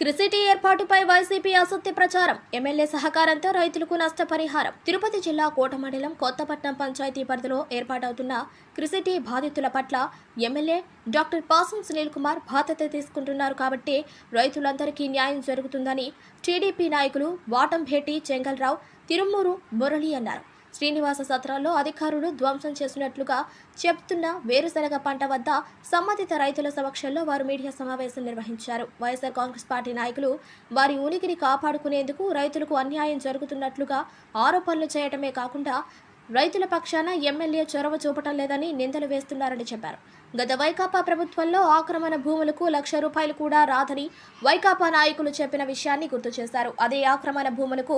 క్రిసిటీ ఏర్పాటుపై వైసీపీ అసత్య ప్రచారం. ఎమ్మెల్యే సహకారంతో రైతులకు నష్టపరిహారం. తిరుపతి జిల్లా కోట మండలం కొత్తపట్నం పంచాయతీ పరిధిలో ఏర్పాటవుతున్న క్రిసిటీ బాధితుల పట్ల ఎమ్మెల్యే డాక్టర్ పాసం సునీల్ కుమార్ బాధ్యత తీసుకుంటున్నారు కాబట్టి రైతులందరికీ న్యాయం జరుగుతుందని టీడీపీ నాయకులు వాటంభేటి చెంగల్రావు తిరుమూరు మురళి అన్నారు. శ్రీనివాస సత్రాల్లో అధికారులు ధ్వంసం చేసినట్లుగా చెప్తున్న వేరుశనగ పంట వద్ద సంబంధిత రైతుల సమక్షంలో వారు మీడియా సమావేశం నిర్వహించారు. వైఎస్ఆర్ కాంగ్రెస్ పార్టీ నాయకులు వారి ఉనికిని కాపాడుకునేందుకు రైతులకు అన్యాయం జరుగుతున్నట్లుగా ఆరోపణలు చేయటమే కాకుండా రైతుల పక్షాన ఎమ్మెల్యే చొరవ చూపటం లేదని నిందలు వేస్తున్నారని చెప్పారు. గత వైకాపా ప్రభుత్వంలో ఆక్రమణ భూములకు లక్ష రూపాయలు కూడా రాదని వైకాపా నాయకులు చెప్పిన విషయాన్ని గుర్తు చేశారు. అదే ఆక్రమణ భూములకు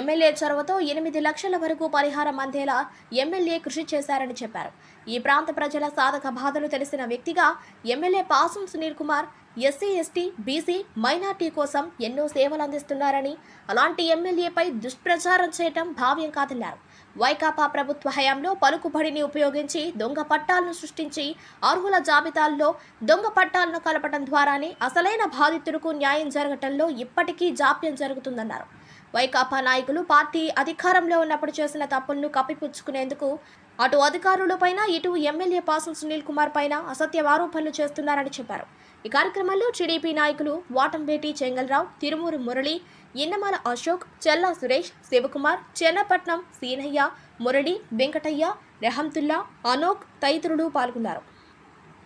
ఎమ్మెల్యే చొరవతో ఎనిమిది లక్షల వరకు పరిహారం అందేలా ఎమ్మెల్యే కృషి చేశారని చెప్పారు. ఈ ప్రాంత ప్రజల సాధక బాధలు తెలిసిన వ్యక్తిగా MLA Pasam Sunil Kumar SC ST BC minority కోసం ఎన్నో సేవలు అందిస్తున్నారని అలాంటి ఎమ్మెల్యేపై దుష్ప్రచారం చేయటం భావ్యం కాదన్నారు. వైకాపా ప్రభుత్వ హయాంలో పలుకుబడిని ఉపయోగించి దొంగ పట్టాలను సృష్టించి అర్హుల జాబితాల్లో దొంగ పట్టాలను కలపడం ద్వారానే అసలైన బాధితులకు న్యాయం జరగటంలో ఇప్పటికీ జాప్యం జరుగుతుందన్నారు. వైకాపా నాయకులు పార్టీ అధికారంలో ఉన్నప్పుడు చేసిన తప్పులను కప్పిపుచ్చుకునేందుకు అటు అధికారులపైన ఇటు ఎమ్మెల్యే పాసం సునీల్ కుమార్ పైన అసత్య ఆరోపణలు చేస్తున్నారని చెప్పారు. ఈ కార్యక్రమంలో టీడీపీ నాయకులు వాటంబేటి చెంగల్రావు తిరుమూరు మురళి ఇన్నమాల అశోక్ చెల్లా సురేష్ శివకుమార్ చెన్నపట్నం సీనయ్య మురళి వెంకటయ్య రెహంతుల్లా అనోక్ తదితరులు పాల్గొన్నారు.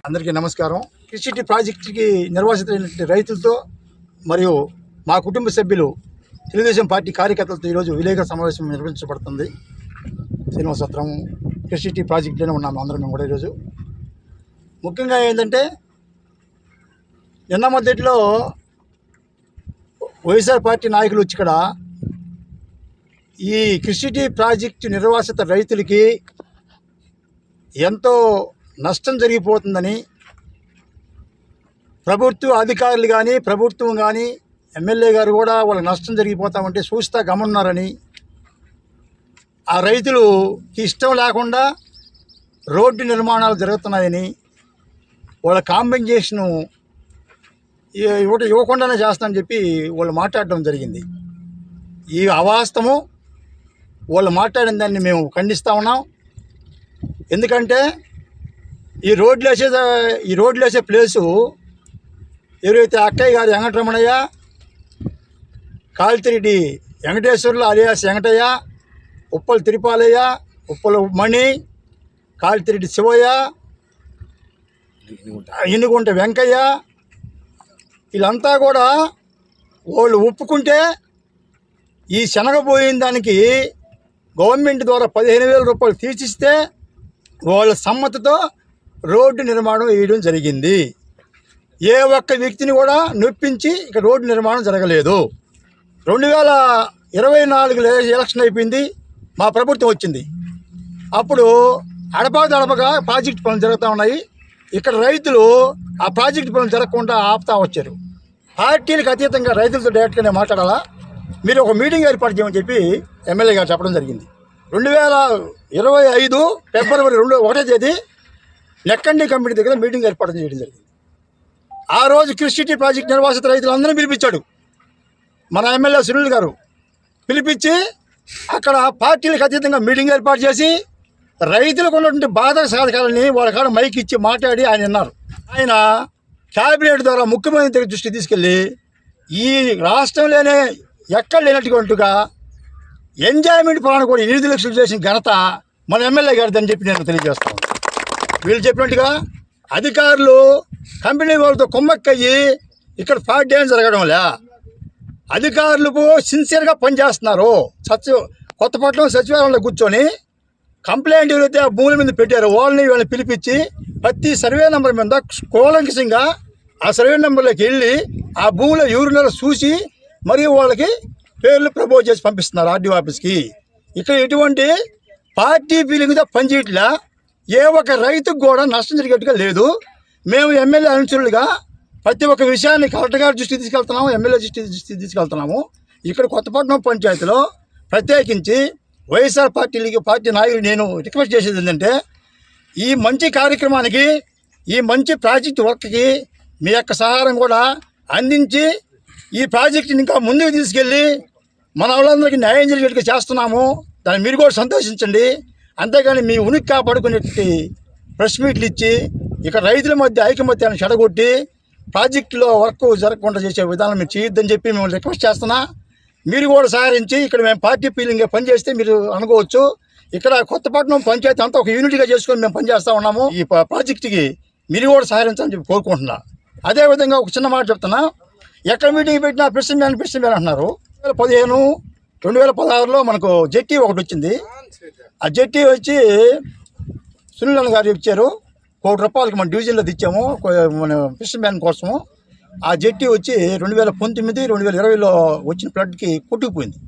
అందరికీ నమస్కారం. కిషిటి ప్రాజెక్టుకి నిర్వాసితులైనటువంటి రైతులతో మరియు మా కుటుంబ సభ్యులు తెలుగుదేశం పార్టీ కార్యకర్తలతో ఈరోజు విలేకరుల సమావేశం నిర్వహించబడుతుంది. శ్రీనివాసత్రం కృషిటి ప్రాజెక్ట్లోనే ఉన్నాము అందరం మేము కూడా ఈరోజు. ముఖ్యంగా ఏంటంటే నిన్న మొదట్లో వైఎస్ఆర్ పార్టీ నాయకులు వచ్చి ఇక్కడ ఈ కృషిటి ప్రాజెక్టు నిర్వాసిత రైతులకి ఎంతో నష్టం జరిగిపోతుందని ప్రభుత్వ అధికారులు కానీ ప్రభుత్వం కానీ ఎమ్మెల్యే గారు కూడా వాళ్ళకి నష్టం జరిగిపోతామంటే చూస్తా గమన్నారని ఆ రైతులు ఇష్టం లేకుండా రోడ్డు నిర్మాణాలు జరుగుతున్నాయని వాళ్ళ కాంపెన్సేషను ఇవ్వట ఇవ్వకుండానే చేస్తానని చెప్పి వాళ్ళు మాట్లాడడం జరిగింది. ఈ అవాస్తవం వాళ్ళు మాట్లాడిన దాన్ని మేము ఖండిస్తూ ఉన్నాం. ఎందుకంటే ఈ రోడ్లు వేసే ఈ రోడ్లు వేసే ప్లేసు ఎవరైతే అక్కయ్య గారు వెంకటరమణయ్య కాల్తిరెడ్డి వెంకటేశ్వర్లు అలియాస్ వెంకటయ్య ఉప్పల తిరుపాలయ్య ఉప్పల మణి కాల్తిరెడ్డి శివయ్య ఇనుగుంట వెంకయ్య వీళ్ళంతా కూడా వాళ్ళు ఒప్పుకుంటే ఈ శనగపోయిన దానికి గవర్నమెంట్ ద్వారా పదిహేను వేల రూపాయలు తీర్చిస్తే వాళ్ళ సమ్మతితో రోడ్డు నిర్మాణం వేయడం జరిగింది. ఏ ఒక్క వ్యక్తిని కూడా నొప్పించి ఇక రోడ్డు నిర్మాణం జరగలేదు. రెండు వేల ఇరవై నాలుగు ఎలక్షన్ అయిపోయింది. మా ప్రభుత్వం వచ్చింది. అప్పుడు అడపా దడపగా ప్రాజెక్ట్ పనులు జరుగుతూ ఉన్నాయి. ఇక్కడ రైతులు ఆ ప్రాజెక్ట్ పనులు జరగకుండా ఆపుతా వచ్చారు. పార్టీలకు అతీతంగా రైతులతో డైరెక్ట్గానే మాట్లాడాలా? మీరు ఒక మీటింగ్ ఏర్పాటు చేయమని చెప్పి ఎమ్మెల్యే గారు చెప్పడం జరిగింది. రెండు వేల ఇరవై ఐదు ఫిబ్రవరి రెండు ఒకటో తేదీ నెక్కండి కంపెనీ దగ్గర మీటింగ్ ఏర్పాటు చేయడం జరిగింది. ఆ రోజు క్రిస్టిటీ ప్రాజెక్ట్ నిర్వాసిత రైతులందరినీ పిలిపించాడు. మన ఎమ్మెల్యే సునీల్ గారు పిలిపించి అక్కడ పార్టీలకు అతీతంగా మీటింగ్ ఏర్పాటు చేసి రైతులకు ఉన్నటువంటి బాధ సాధకాలని వాళ్ళ కాడ మైక్ ఇచ్చి మాట్లాడి ఆయన విన్నారు. ఆయన క్యాబినెట్ ద్వారా ముఖ్యమంత్రి దగ్గర దృష్టి తీసుకెళ్ళి ఈ రాష్ట్రంలోనే ఎక్కడ లేనట్టుగా ఎంజాయ్మెంట్ ప్లాన్ కూడా ఎనిమిది లక్షలు చేసిన ఘనత మన ఎమ్మెల్యే గారిదని చెప్పి నేను తెలియజేస్తాను వీళ్ళు చెప్పినట్టుగా అధికారులు కంపెనీ వాళ్ళతో కుమ్మక్కయ్యి ఇక్కడ పార్టీ డ్యాన్స్ జరగడం లే. అధికారులకు సిన్సియర్గా పనిచేస్తున్నారు. సచివ కొత్తపట్నం సచివాలయంలో కూర్చొని కంప్లైంట్ ఎవరైతే ఆ భూముల మీద పెట్టారు. వాళ్ళని వీళ్ళని పిలిపించి ప్రతి సర్వే నెంబర్ మీద కూలంకషంగా ఆ సర్వే నెంబర్లోకి వెళ్ళి ఆ భూమిలో ఎవరున్నారో చూసి మరియు వాళ్ళకి పేర్లు ప్రపోజ్ చేసి పంపిస్తున్నారు ఆర్డీ ఆఫీస్కి ఇక్కడ ఎటువంటి పార్టీ ఫీలింగ్తో పనిచేయట్లా. ఏ ఒక్క రైతుకు కూడా నష్టం జరిగేట్టుగా లేదు. మేము ఎమ్మెల్యే అనుచరులుగా ప్రతి ఒక్క విషయాన్ని కలెక్టర్ గారి దృష్టికి తీసుకెళ్తున్నాము ఎమ్మెల్యే దృష్టి దృష్టికి తీసుకెళ్తున్నాము. ఇక్కడ కొత్తపట్నం పంచాయతీలో ప్రత్యేకించి వైఎస్ఆర్ పార్టీలకి పార్టీ నాయకులు నేను రిక్వెస్ట్ చేసేది ఏంటంటే ఈ మంచి కార్యక్రమానికి ఈ మంచి ప్రాజెక్ట్ వర్క్కి మీ యొక్క సహారం కూడా అందించి ఈ ప్రాజెక్టుని ఇంకా ముందుకు తీసుకెళ్ళి మన వాళ్ళందరికీ న్యాయం జరిగేట్టుగా చేస్తున్నాము. దాన్ని మీరు కూడా సంతోషించండి. అంతేగాని మీ ఉనికి కాపాడుకునేటువంటి ప్రెస్ మీట్లు ఇచ్చి ఇక్కడ రైతుల మధ్య ఐకమత్యాన్ని చెడగొట్టి ప్రాజెక్టులో వర్క్ జరగకుండా చేసే విధానం మీరు చేయొద్దని చెప్పి మిమ్మల్ని రిక్వెస్ట్ చేస్తున్నా. మీరు కూడా సహకరించి ఇక్కడ మేము పార్టీ ఫీలింగ్గా పనిచేస్తే మీరు అనుకోవచ్చు. ఇక్కడ కొత్తపట్నం పంచాయతీ అంతా ఒక యూనిట్గా చేసుకొని మేము పనిచేస్తూ ఉన్నాము. ఈ ప్రాజెక్ట్కి ప్రాజెక్టుకి మీరు కూడా సహకరించాలని చెప్పి కోరుకుంటున్నా. అదేవిధంగా ఒక చిన్న మాట చెప్తున్నా. ఎక్కడ మీటింగ్ పెట్టినా ప్రెసిడెంట్ మ్యాన్ ప్రెసిడెంట్ మ్యాన్ అంటున్నారు. రెండు వేల పదిహేను రెండు వేల పదహారులో మనకు జెట్టి ఒకటి వచ్చింది. ఆ జెట్టి వచ్చి సునీల్ గారు ఇచ్చారు కోటి రూపాయలకి మన డివిజన్లో తెచ్చాము. మన ఫిష్ మ్యాన్ కోసము. ఆ జెట్టి వచ్చి రెండు వేల పంతొమ్మిది రెండు వేల ఇరవైలో వచ్చిన ఫ్లడ్కి కొట్టుకుపోయింది.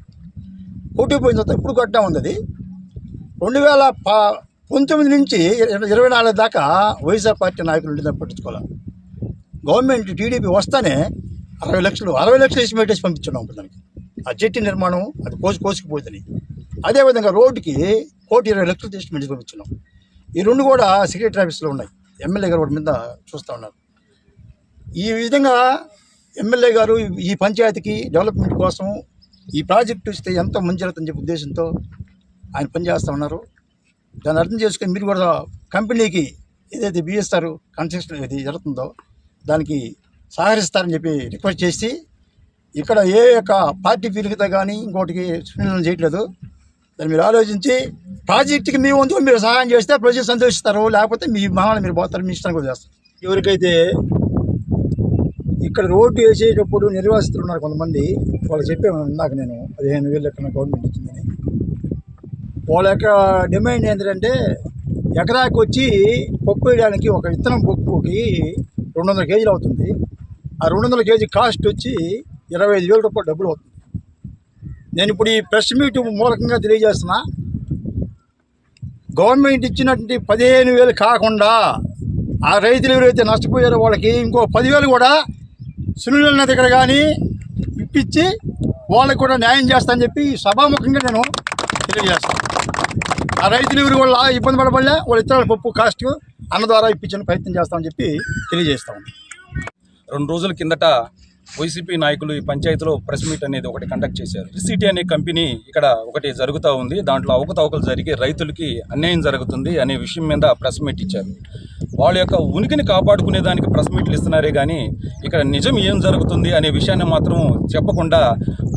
కొట్టుకుపోయిన తర్వాత ఇప్పుడు కట్టా ఉంది అది రెండు వేల ప పంతొమ్మిది నుంచి ఇరవై నాలుగు దాకా వైఎస్ఆర్ పార్టీ నాయకులు ఉంటుందని పట్టించుకోవాలి? గవర్నమెంట్ టీడీపీ వస్తానే అరవై లక్షలు అరవై లక్షలు ఎస్టిమేట్ వేసి పంపించున్నాం దానికి. ఆ జెట్టి నిర్మాణం అది కోసి కోసుకుపోతుంది అదేవిధంగా రోడ్డుకి కోటి ఇరవై లక్షలు ఎస్టిమేట్ వేసి పంపించున్నాం ఈ రెండు కూడా సెక్రటరీ ఆఫీస్లో ఉన్నాయి. ఎమ్మెల్యే గారు వాటి మీద చూస్తూ ఉన్నారు. ఈ విధంగా ఎమ్మెల్యే గారు ఈ పంచాయతీకి డెవలప్మెంట్ కోసం ఈ ప్రాజెక్టు ఇస్తే ఎంతో మంచి జరుగుతుందని ఉద్దేశంతో ఆయన పనిచేస్తూ ఉన్నారు. దాన్ని అర్థం చేసుకొని మీరు కూడా కంపెనీకి ఏదైతే బిఎస్ఆర్ కన్స్ట్రక్షన్ ఏది జరుగుతుందో దానికి సహకరిస్తారని చెప్పి రిక్వెస్ట్ చేసి ఇక్కడ ఏ యొక్క పార్టీ పీలికతో కానీ ఇంకోటికి సున్నిలం చేయట్లేదు. దాన్ని మీరు ఆలోచించి ప్రాజెక్టుకి మీ వంతు మీరు సహాయం చేస్తే ప్రజలు సంతోషిస్తారు. లేకపోతే మీ మహాన్ని మీరు పోతారు మీ ఇష్టానికి వదిలేస్తారు. ఎవరికైతే ఇక్కడ రోడ్డు వేసేటప్పుడు నిర్వాసితులు ఉన్నారు కొంతమంది వాళ్ళు చెప్పాను ఇందాక నేను పదిహేను వేలు ఎక్కడ గవర్నమెంట్ ఇచ్చిందని. వాళ్ళ యొక్క డిమాండ్ ఏంటంటే ఎకరాకి వచ్చి పప్పు వేయడానికి ఒక విత్తనం పప్పుకి రెండు వందల కేజీలు అవుతుంది. ఆ రెండు వందల కేజీ కాస్ట్ వచ్చి ఇరవై ఐదు వేల రూపాయలు డబ్బులు అవుతుంది. నేను ఇప్పుడు ఈ ప్రెస్ మీట్ మూలకంగా తెలియజేస్తున్నా గవర్నమెంట్ ఇచ్చినటువంటి పదిహేను వేలు కాకుండా ఆ రైతులు ఎవరైతే నష్టపోయారో వాళ్ళకి ఇంకో పదివేలు కూడా సునీల దగ్గర కానీ ఇప్పించి వాళ్ళకి కూడా న్యాయం చేస్తానని చెప్పి సభాముఖంగా నేను తెలియజేస్తాను. ఆ రైతులు ఎవరు వాళ్ళ ఇబ్బంది పడబడలే వాళ్ళ ఇతరుల పప్పు కాస్ట్ అన్న ద్వారా ఇప్పించిన ప్రయత్నం చేస్తామని చెప్పి తెలియజేస్తాం రెండు రోజుల కిందట వైసీపీ నాయకులు ఈ పంచాయతీలో ప్రెస్ మీట్ అనేది ఒకటి కండక్ట్ చేశారు. రిసిటీ అనే కంపెనీ ఇక్కడ ఒకటి జరుగుతూ ఉంది. దాంట్లో అవకతవకలు జరిగి రైతులకి అన్యాయం జరుగుతుంది అనే విషయం మీద ప్రెస్ మీట్ ఇచ్చారు. వాళ్ళ యొక్క ఉనికిని కాపాడుకునే దానికి ప్రెస్ మీట్లు ఇస్తున్నారే కానీ ఇక్కడ నిజం ఏం జరుగుతుంది అనే విషయాన్ని మాత్రం చెప్పకుండా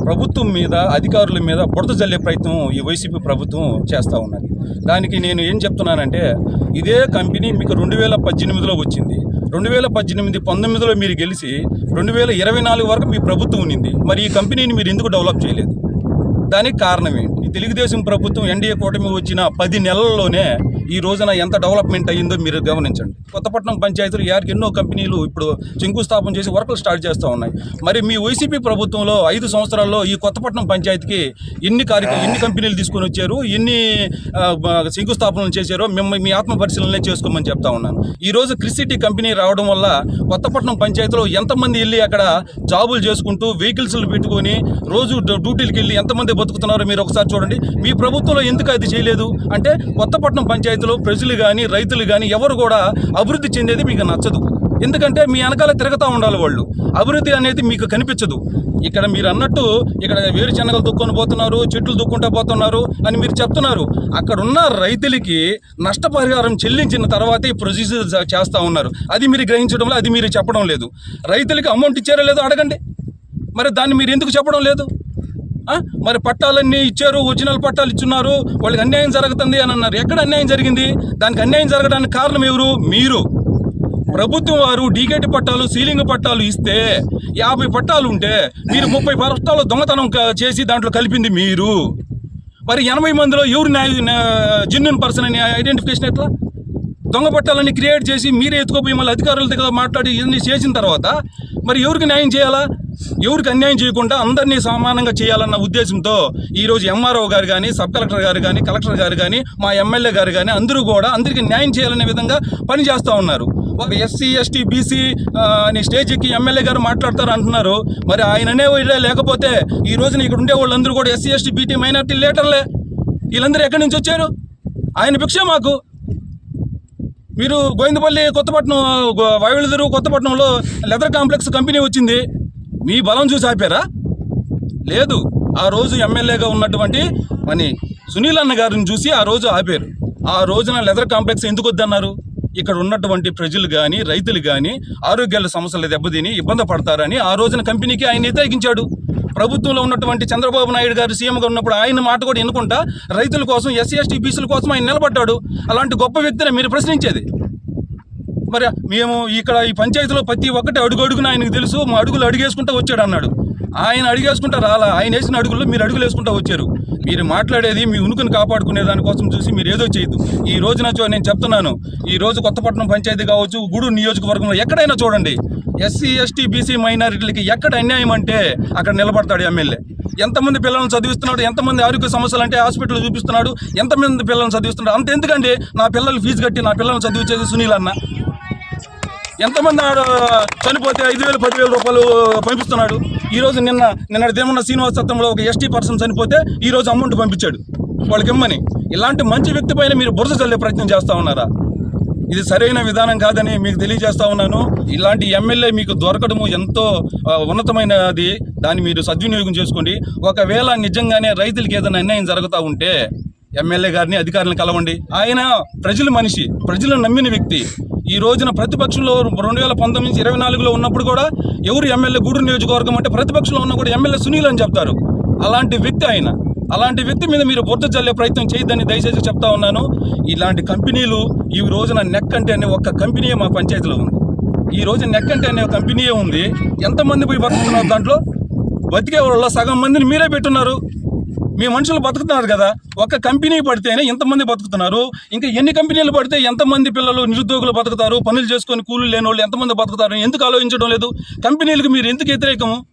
ప్రభుత్వం మీద అధికారుల మీద బుడత జల్లే ప్రయత్నం ఈ వైసీపీ ప్రభుత్వం చేస్తూ ఉన్నది. దానికి నేను ఏం చెప్తున్నానంటే ఇదే కంపెనీ మీకు రెండు వేల పద్దెనిమిదిలో వచ్చింది. రెండు వేల పద్దెనిమిది పంతొమ్మిదిలో మీరు గెలిచి రెండు వేల ఇరవై నాలుగు వరకు మీ ప్రభుత్వం ఉన్నింది. మరి ఈ కంపెనీని మీరు ఎందుకు డెవలప్ చేయలేదు? దానికి కారణం ఏంటి? తెలుగుదేశం ప్రభుత్వం ఎన్డీఏ కూటమి వచ్చిన పది నెలల్లోనే ఈ రోజున ఎంత డెవలప్మెంట్ అయ్యిందో మీరు గమనించండి. కొత్తపట్నం పంచాయతీలు యారికి ఎన్నో కంపెనీలు ఇప్పుడు శంకుస్థాపన చేసి వర్కులు స్టార్ట్ చేస్తూ ఉన్నాయి. మరి మీ వైసీపీ ప్రభుత్వంలో ఐదు సంవత్సరాల్లో ఈ కొత్తపట్నం పంచాయతీకి ఎన్ని కార్యక్రమం ఎన్ని కంపెనీలు తీసుకొని వచ్చారు ఎన్ని శంకుస్థాపనలు చేశారో మిమ్మల్ని మీ ఆత్మపరిశీలనే చేసుకోమని చెప్తా ఉన్నాను. ఈ రోజు క్రిసిటీ కంపెనీ రావడం వల్ల కొత్తపట్నం పంచాయతీలో ఎంతమంది వెళ్ళి అక్కడ జాబులు చేసుకుంటూ వెహికల్స్లు పెట్టుకొని రోజు డ్యూటీలకు వెళ్ళి ఎంతమంది బతుకుతున్నారో మీరు ఒకసారి చూడండి. మీ ప్రభుత్వంలో ఎందుకు అది చేయలేదు? అంటే కొత్తపట్నం పంచాయతీ పంచాయతీలో ప్రజలు కానీ రైతులు కానీ ఎవరు కూడా అభివృద్ధి చెందేది మీకు నచ్చదు. ఎందుకంటే మీ వెనకాల తిరగతా ఉండాలి వాళ్ళు. అభివృద్ధి అనేది మీకు కనిపించదు. ఇక్కడ మీరు అన్నట్టు ఇక్కడ వేరుశనగలు దుక్కొని పోతున్నారు చెట్లు దుక్కుంటా పోతున్నారు అని మీరు చెప్తున్నారు. అక్కడ ఉన్న రైతులకి నష్టపరిహారం చెల్లించిన తర్వాతే ఈ ప్రొసీజర్ చేస్తూ ఉన్నారు. అది మీరు గ్రహించడంలో అది మీరు చెప్పడం లేదు. రైతులకి అమౌంట్ ఇచ్చారో లేదో అడగండి. మరి దాన్ని మీరు ఎందుకు చెప్పడం లేదు? మరి పట్టాలన్నీ ఇచ్చారు ఒరిజినల్ పట్టాలు ఇచ్చున్నారు వాళ్ళకి అన్యాయం జరుగుతుంది అని అన్నారు. ఎక్కడ అన్యాయం జరిగింది? దానికి అన్యాయం జరగడానికి కారణం ఎవరు? మీరు. ప్రభుత్వం వారు డీకేటి పట్టాలు సీలింగ్ పట్టాలు ఇస్తే యాభై పట్టాలు ఉంటే మీరు ముప్పై పట్టాలు దొంగతనం చేసి దాంట్లో కలిపింది మీరు. మరి ఎనభై మందిలో ఎవరు న్యాయ జెన్యున్ పర్సన్ అని ఐడెంటిఫికేషన్ ఎట్లా? దొంగ పట్టాలన్నీ క్రియేట్ చేసి మీరే ఎత్తుకోపోయి మళ్ళీ అధికారుల దగ్గర మాట్లాడి ఇవన్నీ చేసిన తర్వాత మరి ఎవరికి న్యాయం చేయాలా? ఎవరికి అన్యాయం చేయకుండా అందరినీ సమానంగా చేయాలన్న ఉద్దేశంతో ఈరోజు ఎంఆర్ఓ గారు కానీ సబ్ కలెక్టర్ గారు కానీ కలెక్టర్ గారు కానీ మా ఎమ్మెల్యే గారు కానీ అందరూ కూడా అందరికీ న్యాయం చేయాలనే విధంగా పనిచేస్తూ ఉన్నారు. ఒక ఎస్సీ ఎస్టీ బీసీ అని స్టేజ్కి ఎమ్మెల్యే గారు మాట్లాడతారు అంటున్నారు. మరి ఆయననే లేకపోతే ఈ రోజున ఇక్కడ ఉండే వాళ్ళందరూ కూడా ఎస్సీ ఎస్టీ బీటీ మైనార్టీ లీటర్లే వీళ్ళందరూ ఎక్కడి నుంచి వచ్చారు? ఆయన భిక్ష మాకు. మీరు గోవిందపల్లి కొత్తపట్నం గో- కొత్తపట్నంలో లెదర్ కాంప్లెక్స్ కంపెనీ వచ్చింది. మీ బలం చూసి ఆపారా? లేదు ఆ రోజు ఎమ్మెల్యేగా ఉన్నటువంటి మన సునీల్ అన్న గారిని చూసి ఆ రోజు ఆపారు. ఆ రోజున లెదర్ కాంప్లెక్స్ ఎందుకు వద్దన్నారు? ఇక్కడ ఉన్నటువంటి ప్రజలు కానీ రైతులు కానీ ఆరోగ్యాల సమస్యలు దెబ్బతిని ఇబ్బంది పడతారని ఆ రోజున కంపెనీకి ఆయన వ్యతిరేకించాడు ప్రభుత్వంలో ఉన్నటువంటి చంద్రబాబు నాయుడు గారు సీఎంగా ఉన్నప్పుడు ఆయన మాట కూడా ఎన్నుకుంటా రైతుల కోసం ఎస్సీ ఎస్టీ బీసీల కోసం ఆయన నిలబడ్డాడు. అలాంటి గొప్ప వ్యక్తిని మీరు ప్రశ్నించేది. మరి మేము ఇక్కడ ఈ పంచాయతీలో ప్రతి ఒక్కటి అడుగు అడుగున ఆయనకు తెలుసు మా అడుగులు అడిగేసుకుంటూ వచ్చాడు అన్నాడు. ఆయన అడిగేసుకుంటా రాలా ఆయన వేసిన అడుగుల్లో మీరు అడుగులు వేసుకుంటూ వచ్చారు. మీరు మాట్లాడేది మీ ఉనుకుని కాపాడుకునే దానికోసం చూసి మీరు ఏదో చేయదు ఈ రోజున చూ- నేను చెప్తున్నాను ఈ రోజు కొత్తపట్నం పంచాయతీ కావచ్చు గూడూరు నియోజకవర్గంలో ఎక్కడైనా చూడండి. ఎస్సీ ఎస్టీ బీసీ మైనారిటీలకి ఎక్కడ అన్యాయం అంటే అక్కడ నిలబడతాడు ఎమ్మెల్యే. ఎంతమంది పిల్లలను చదివిస్తున్నాడు ఎంతమంది ఆరోగ్య సమస్యలు అంటే హాస్పిటల్ చూపిస్తున్నాడు ఎంతమంది పిల్లలను చదివిస్తున్నాడు అంత ఎందుకండి నా పిల్లలు ఫీజు కట్టి నా పిల్లలను చదివించేది సునీల్ అన్న ఎంతమంది ఆడ చనిపోతే ఐదు వేలు పదివేల రూపాయలు పంపిస్తున్నాడు? ఈరోజు నిన్న నిన్న దేమన్న శ్రీనివాస సత్రంలో ఒక ఎస్టీ పర్సన్ చనిపోతే ఈ రోజు అమౌంట్ పంపించాడు. వాళ్ళకి ఇమ్మని. ఇలాంటి మంచి వ్యక్తి పైన మీరు బురద చల్లే ప్రయత్నం చేస్తా ఉన్నారా? ఇది సరైన విధానం కాదని మీకు తెలియజేస్తా ఉన్నాను. ఇలాంటి ఎమ్మెల్యే మీకు దొరకడము ఎంతో ఉన్నతమైనది. దాన్ని మీరు సద్వినియోగం చేసుకోండి. ఒకవేళ నిజంగానే రైతులకి ఏదైనా అన్యాయం జరుగుతూ ఉంటే ఎమ్మెల్యే గారిని అధికారులను కలవండి. ఆయన ప్రజల మనిషి. ప్రజలను నమ్మిన వ్యక్తి. ఈ రోజున ప్రతిపక్షంలో రెండు వేల పంతొమ్మిది నుంచి ఇరవై నాలుగులో ఉన్నప్పుడు కూడా ఎవరు ఎమ్మెల్యే గూడూరు నియోజకవర్గం అంటే ప్రతిపక్షంలో ఉన్న కూడా ఎమ్మెల్యే సునీల్ అని చెప్తారు. అలాంటి వ్యక్తి ఆయన. అలాంటి వ్యక్తి మీద మీరు బురద జల్లే ప్రయత్నం చేయొద్దని దయచేసి చెప్తా ఉన్నాను. ఇలాంటి కంపెనీలు ఈ రోజున నెక్ అంటే అనే ఒక్క కంపెనీయే మా పంచాయతీలో ఉంది. ఈ రోజు నెక్ అంటే అనే కంపెనీయే ఉంది. ఎంతమంది పోయి బతుకుతున్నారు దాంట్లో? బతికే వాళ్ళ సగం మందిని మీరే పెట్టున్నారు. మీ మనుషులు బతుకుతున్నారు కదా. ఒక కంపెనీ పడితేనే ఎంతమంది బతుకుతున్నారు. ఇంకా ఎన్ని కంపెనీలు పడితే ఎంతమంది పిల్లలు నిరుద్యోగులు బతుకుతారు పనులు చేసుకొని కూలీలు లేని వాళ్ళు ఎంతమంది బతుకుతారు ఎందుకు ఆలోచించడం లేదు? కంపెనీలకు మీరు ఎందుకు వ్యతిరేకము?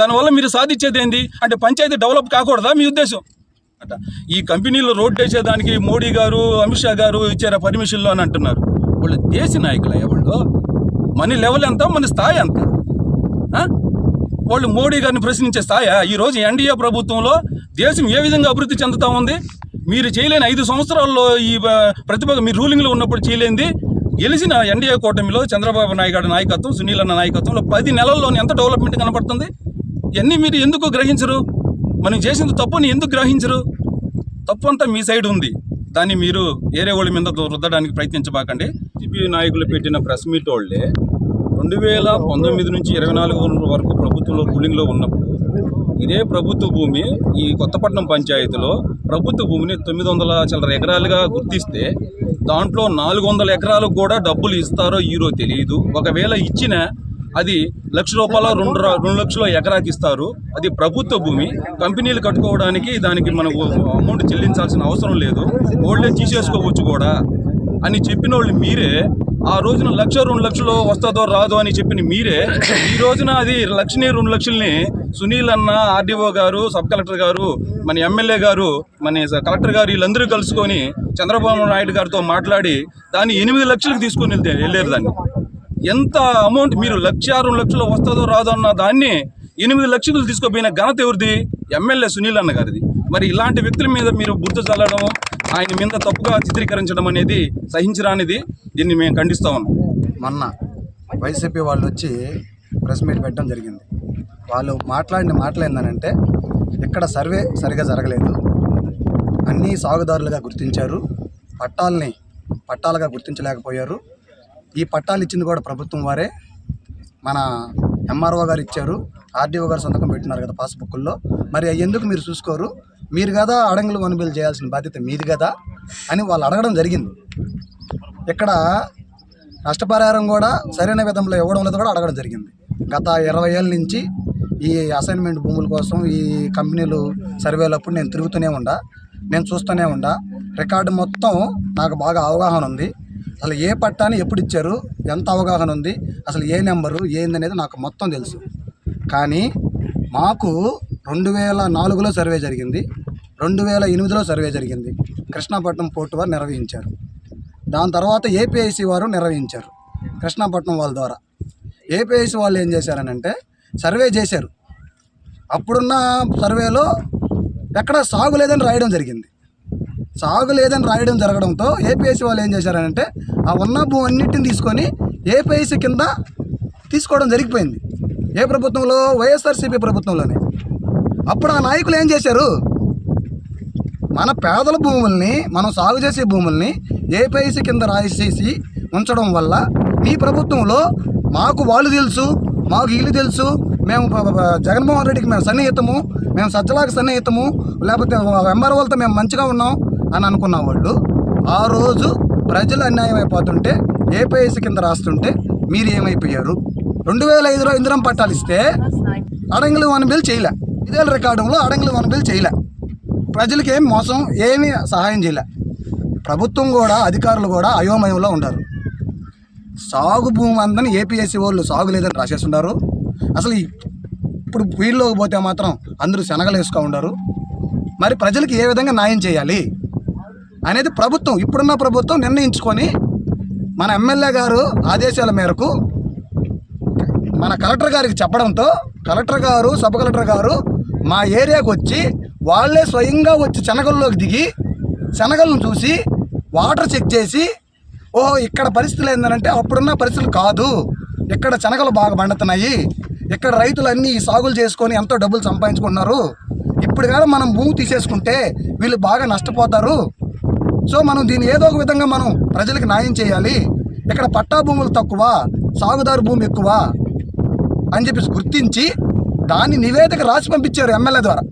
దానివల్ల మీరు సాధించేది ఏంది? అంటే పంచాయతీ డెవలప్ కాకూడదా? మీ ఉద్దేశం. అట ఈ కంపెనీలు రోడ్ వేసేదానికి మోడీ గారు అమిత్ షా గారు ఇచ్చారు పర్మిషన్లు అని అంటున్నారు. వాళ్ళు దేశ నాయకులు వాళ్ళు. మన లెవెల్ ఎంత? మన స్థాయి ఎంత? వాళ్ళు మోడీ గారిని ప్రశ్నించే స్థాయా ఈరోజు ఎన్డీఏ ప్రభుత్వంలో దేశం ఏ విధంగా అభివృద్ధి చెందుతా ఉంది? మీరు చేయలేని ఐదు సంవత్సరాల్లో ఈ ప్రతిపక్ష మీ రూలింగ్లో ఉన్నప్పుడు చేయలేంది గెలిచిన ఎన్డీఏ కూటమిలో చంద్రబాబు నాయుడు గారి నాయకత్వం సునీల్ అన్న నాయకత్వంలో పది నెలల్లోనే ఎంత డెవలప్మెంట్ కనపడుతుంది? ఇవన్నీ మీరు ఎందుకు గ్రహించరు? మనం చేసింది తప్పుని ఎందుకు గ్రహించరు? తప్పు అంతా మీ సైడ్ ఉంది. దాన్ని మీరు ఏరే వాళ్ళ మీద రుద్దడానికి ప్రయత్నించబాకండి. టీపీ నాయకులు పెట్టిన ప్రెస్ మీట్ వాళ్ళే రెండు వేల పంతొమ్మిది నుంచి ఇరవై నాలుగు వరకు ప్రభుత్వంలో రూలింగ్లో ఉన్నప్పుడు ఇదే ప్రభుత్వ భూమి ఈ కొత్తపట్నం పంచాయతీలో ప్రభుత్వ భూమిని తొమ్మిది వందల చిల్లర ఎకరాలుగా గుర్తిస్తే దాంట్లో నాలుగు వందల ఎకరాలకు కూడా డబ్బులు ఇస్తారో ఈరో తెలియదు ఒకవేళ ఇచ్చిన అది లక్ష రూపాయల రెండు రెండు లక్షల ఎకరాకి ఇస్తారు. అది ప్రభుత్వ భూమి. కంపెనీలు కట్టుకోవడానికి దానికి మనకు అమౌంట్ చెల్లించాల్సిన అవసరం లేదు. ఓల్డేజ్ తీసేసుకోవచ్చు కూడా. అని చెప్పిన వాళ్ళు మీరే ఆ రోజున లక్ష రెండు లక్షలు వస్తుందో రాదో అని చెప్పిన మీరే ఈ రోజున అది లక్షని రెండు లక్షల్ని సునీల్ అన్న ఆర్డీఓ గారు సబ్ కలెక్టర్ గారు మన ఎమ్మెల్యే గారు మన కలెక్టర్ గారు వీళ్ళందరూ కలుసుకొని చంద్రబాబు నాయుడు గారితో మాట్లాడి దాన్ని ఎనిమిది లక్షలకు తీసుకొని వెళ్తే వెళ్ళారు దాన్ని. ఎంత అమౌంట్ మీరు లక్ష రెండు లక్షలు వస్తుందో రాదో అన్న దాన్ని ఎనిమిది లక్షలు తీసుకోపోయిన ఘనత ఎవరిది? ఎమ్మెల్యే సునీల్ అన్న గారిది. మరి ఇలాంటి వ్యక్తుల మీద మీరు బుద్ధ చల్లడం ఆయన మీద తప్పుగా చిత్రీకరించడం అనేది సహించరానిది దీన్ని మేము ఖండిస్తా ఉన్నాం. మొన్న వైసీపీ వాళ్ళు వచ్చి ప్రెస్ మీట్ పెట్టడం జరిగింది. వాళ్ళు మాట్లాడిన మాటలు ఇక్కడ సర్వే సరిగా జరగలేదు. అన్నీ సాగుదారులుగా గుర్తించారు. పట్టాలని పట్టాలుగా గుర్తించలేకపోయారు. ఈ పట్టాలు ఇచ్చింది కూడా ప్రభుత్వం వారే. మన ఎంఆర్ఓ గారు ఇచ్చారు. ఆర్డీఓ గారు సంతకం పెట్టినారు కదా పాస్బుక్లో. మరి అవి ఎందుకు మీరు చూసుకోరు? మీరు కదా అడంగులు కొనుగోలు చేయాల్సిన బాధ్యత మీది కదా అని వాళ్ళు అడగడం జరిగింది. ఇక్కడ నష్టపరిహారం కూడా సరైన విధంలో ఇవ్వడం లేదు కూడా అడగడం జరిగింది. గత ఇరవై ఏళ్ళ నుంచి ఈ అసైన్మెంట్ భూముల కోసం ఈ కంపెనీలు సర్వేలప్పుడు నేను తిరుగుతూనే ఉండా. నేను చూస్తూనే ఉండా. రికార్డు మొత్తం నాకు బాగా అవగాహన ఉంది. అసలు ఏ పట్టాని ఎప్పుడు ఇచ్చారు? ఎంత అవగాహన ఉంది? అసలు ఏ నెంబరు? ఏందనేది నాకు మొత్తం తెలుసు. కానీ మాకు రెండు వేల నాలుగులో సర్వే జరిగింది. రెండు వేల ఎనిమిదిలో సర్వే జరిగింది. కృష్ణాపట్నం పోర్టు వారు నిర్వహించారు. దాని తర్వాత ఏపీఐసి వారు నిర్వహించారు. కృష్ణాపట్నం వాళ్ళ ద్వారా. ఏపీఐసి వాళ్ళు ఏం చేశారనంటే సర్వే చేశారు. అప్పుడున్న సర్వేలో ఎక్కడ సాగు లేదని రాయడం జరిగింది. సాగు లేదని రాయడం జరగడంతో ఏపీఐసి వాళ్ళు ఏం చేశారనంటే ఆ ఉన్న భూమి అన్నింటిని తీసుకొని ఏపీఐసి కింద తీసుకోవడం జరిగిపోయింది. ఏ ప్రభుత్వంలో? వైఎస్ఆర్సీపీ ప్రభుత్వంలోనే. అప్పుడు ఆ నాయకులు ఏం చేశారు? మన పేదల భూముల్ని మనం సాగు చేసే భూముల్ని ఏపీఐసి కింద రాసేసి ఉంచడం వల్ల మీ ప్రభుత్వంలో మాకు వాళ్ళు తెలుసు మాకు వీళ్ళు తెలుసు మేము జగన్మోహన్ రెడ్డికి మేము సన్నిహితము మేము సజ్జలాకి సన్నిహితము లేకపోతే ఎంఆర్ఓలతో మేము మంచిగా ఉన్నాం అని అనుకున్న వాళ్ళు ఆ రోజు ప్రజలు అన్యాయం అయిపోతుంటే ఏపీఐసి కింద రాస్తుంటే మీరు ఏమైపోయారు? రెండు వేల ఐదులో ఇందిరం పట్టాలు ఇస్తే అడంగులు వన్ బిల్ చేయలే. ఇదే రికార్డంలో అడంగులు వన్ బిల్ చేయలే. ప్రజలకి ఏం మోసం ఏమీ సహాయం చేయలే. ప్రభుత్వం కూడా అధికారులు కూడా అయోమయంలో ఉన్నారు. సాగు భూమి అందని ఏపీఎస్సీ వాళ్ళు సాగు లేదని రాసేస్తున్నారు. అసలు ఇప్పుడు వీళ్ళలోకి పోతే మాత్రం అందరూ శనగలు వేసుకొని ఉన్నారు మరి ప్రజలకి ఏ విధంగా న్యాయం చేయాలి అనేది ప్రభుత్వం ఇప్పుడున్న ప్రభుత్వం నిర్ణయించుకొని మన ఎమ్మెల్యే గారు ఆదేశాల మేరకు మన కలెక్టర్ గారికి చెప్పడంతో కలెక్టర్ గారు సబ్ కలెక్టర్ గారు మా ఏరియాకు వచ్చి వాళ్ళే స్వయంగా వచ్చి శనగల్లోకి దిగి శనగలను చూసి వాటర్ చెక్ చేసి ఓహో ఇక్కడ పరిస్థితులు ఏంటంటే అప్పుడున్న పరిస్థితులు కాదు. ఇక్కడ శనగలు బాగా పండుతున్నాయి. ఇక్కడ రైతులు అన్నీ సాగులు చేసుకొని ఎంతో డబ్బులు సంపాదించుకున్నారు ఇప్పుడు కానీ మనం భూమి తీసేసుకుంటే వీళ్ళు బాగా నష్టపోతారు. సో మనం దీన్ని ఏదో ఒక విధంగా మనం ప్రజలకు న్యాయం చేయాలి. ఇక్కడ పట్టా భూములు తక్కువ సాగుదారు భూమి ఎక్కువ అని చెప్పేసి గుర్తించి దాన్ని నివేదిక రాసి పంపించారు ఎమ్మెల్యే ద్వారా.